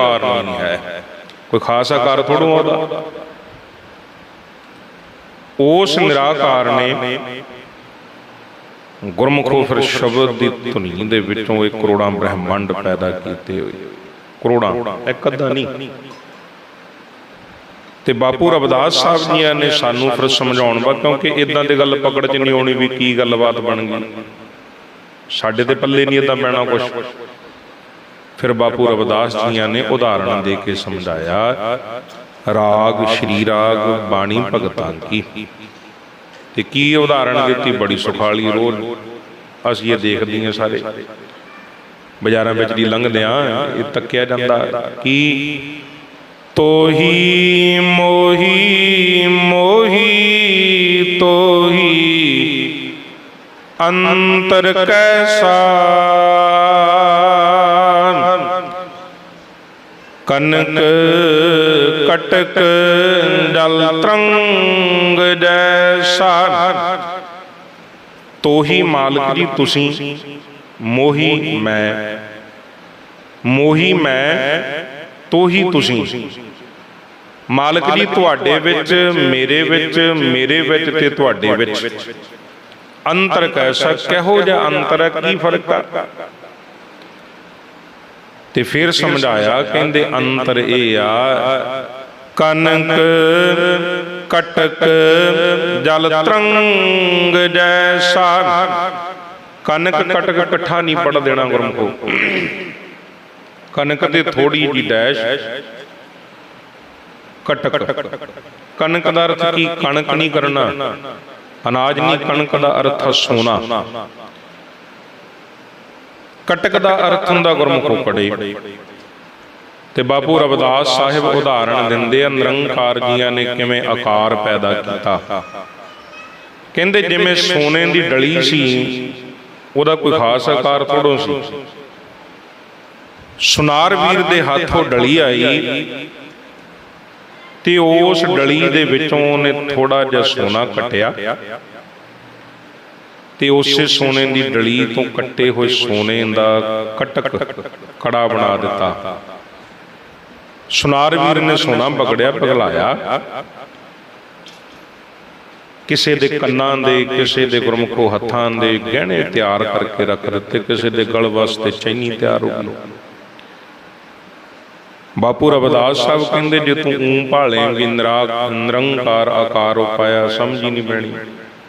ਆਕਾਰ ਨਹੀਂ ਹੈ। ਕੋਈ ਖਾਸ ਆਕਾਰ ਥੋੜੋ ਉਹਦਾ। ਉਸ ਨਿਰਾਕਾਰ ਨੇ ਗੁਰਮੁਖੋਂ ਫਿਰ ਸ਼ਬਦ ਦੀ ਧੁਨੀ ਦੇ ਵਿੱਚੋਂ ਇਹ ਕਰੋੜਾਂ ਬ੍ਰਹਿਮੰਡ ਪੈਦਾ ਕੀਤੇ ਹੋਏ। ਕਰੋੜਾਂ। ਇੱਕ ਅੱਧਾ ਨਹੀਂ। ਤੇ ਬਾਪੂ ਰਵਿਦਾਸ ਸਾਹਿਬ ਜੀਆਂ ਨੇ ਸਾਨੂੰ ਫਿਰ ਸਮਝਾਉਣ ਵਾ ਕਿਉਂਕਿ ਇਦਾਂ ਦੀ ਗੱਲ ਪਕੜ ਚ ਨਹੀਂ ਆਉਣੀ ਵੀ ਕੀ ਗੱਲਬਾਤ ਬਣ ਗਈ ਸਾਡੇ ਤੇ ਪੱਲੇ ਨਹੀਂ ਇਦਾਂ ਪੈਣਾ ਕੁਝ ਫਿਰ ਬਾਪੂ ਰਵਿਦਾਸ ਜੀਆਂ ਨੇ ਉਦਾਹਰਣ ਦੇ ਕੇ ਸਮਝਾਇਆ ਰਾਗ ਸ਼੍ਰੀ ਰਾਗ ਬਾਣੀ ਭਗਤਾਂ ਕੀ ਤੇ ਕੀ ਉਦਾਹਰਣ ਦਿੱਤੀ? ਬੜੀ ਸੁਖਾਲੀ ਰੋਜ਼। ਅਸੀਂ ਇਹ ਦੇਖਦੇ ਹਾਂ ਸਾਰੇ। ਬਾਜ਼ਾਰਾਂ ਵਿੱਚ ਦੀ ਲੰਘਦੇ ਆ ਇਹ ਤੱਕਿਆ ਜਾਂਦਾ ਕੀ ਤੋਹੀ ਮੋਹੀ ਮੋਹੀ ਤੋਹੀ ਅੰਤਰ ਕੈਸਾ ਕਨਕ ਕਟਕ ਜਲ ਤਰੰਗ ਜੈਸਾ ਤੋਹੀ ਮਾਲਕ ਜੀ ਤੁਸੀਂ, ਮੋਹੀ ਮੈਂ। ਮੋਹੀ ਮੈਂ, ਤੋਹੀ ਤੁਸੀਂ। ਮਾਲਕ ਜੀ ਤੁਹਾਡੇ ਵਿੱਚ, ਮੇਰੇ ਵਿੱਚ ਮੇਰੇ ਵਿੱਚ ਤੇ ਤੁਹਾਡੇ ਵਿੱਚ। ਅੰਤਰ ਕੈਸਾ ਕਿਹੋ ਜਿਹਾ ਅੰਤਰ ਕੀ ਫ਼ਰਕ ਹੈ ਤੇ ਫਿਰ ਸਮਝਾਇਆ ਕਹਿੰਦੇ ਅੰਤਰ ਇਹ ਆ। ਕਨਕ ਕਟਕ ਜਲ ਤਰੰਗ ਜੈਸਾ। ਕਨਕ ਕਟਕ ਇਕੱਠਾ ਨਹੀਂ ਪੜ ਦੇਣਾ ਗੁਰਮਖੋ। ਕਨਕ ਤੇ ਥੋੜੀ ਜੀ ਡੈਸ਼। ਕਟਕ। ਕਨਕ ਦਾ ਅਰਥ ਕੀ? ਕਣਕ ਨਹੀਂ ਕਰਨਾ। ਅਨਾਜ ਨਹੀਂ ਕਣਕ ਦਾ ਅਰਥ ਹੈ ਸੋਨਾ। ਕਟਕ ਦਾ ਅਰਥ ਹੁੰਦਾ ਗੁਰਮੁਖੋ ਕੜੇ ਤੇ ਬਾਪੂ ਰਵਿਦਾਸ ਸਾਹਿਬ ਉਦਾਹਰਣ ਦਿੰਦੇ ਆ, ਨਿਰੰਕਾਰ ਜੀਆਂ ਨੇ ਕਿਵੇਂ ਆਕਾਰ ਪੈਦਾ ਕੀਤਾ। ਕਹਿੰਦੇ ਜਿਵੇਂ ਸੋਨੇ ਦੀ ਡਲੀ ਸੀ, ਉਹਦਾ ਕੋਈ ਖਾਸ ਆਕਾਰ ਥੋੜੋ ਸੀ। ਸੁਨਾਰ ਵੀਰ ਦੇ ਹੱਥੋਂ ਡਲੀ ਆਈ, ਤੇ ਉਸ ਡਲੀ ਦੇ ਵਿੱਚੋਂ ਉਹਨੇ ਥੋੜਾ ਜਿਹਾ ਸੋਨਾ ਕੱਟਿਆ। ਤੇ ਉਸੇ ਸੋਨੇ ਦੀ ਡਲੀ ਤੋਂ ਕੱਟੇ ਹੋਏ ਸੋਨੇ ਦਾ ਕਟਕ ਕੜਾ ਬਣਾ ਦਿੱਤਾ। ਸੁਨਾਰ ਵੀਰ ਨੇ ਸੋਨਾ ਪਕੜਿਆ ਪਗਲਾਇਆ ਕਿਸੇ ਦੇ ਕੰਨਾਂ ਦੇ ਕਿਸੇ ਦੇ ਗੁਰਮੁਖੋ ਹੱਥਾਂ ਦੇ ਗਹਿਣੇ ਤਿਆਰ ਕਰਕੇ ਰੱਖ ਦਿੱਤੇ ਕਿਸੇ ਦੇ ਗਲ ਵਾਸਤੇ ਚੈਨੀ ਤਿਆਰ ਹੋ ਗਈ। ਬਾਪੂ ਰਵਿਦਾਸ ਸਾਹਿਬ ਕਹਿੰਦੇ ਜੇ ਤੂੰ ਊਂ ਭਾਲੇਂਗੀ ਨਿਰਾਕ ਨਿਰੰਕਾਰ ਆਕਾਰ ਉਪਾਇਆ ਸਮਝ ਹੀ ਨਹੀਂ ਪੈਣੀ।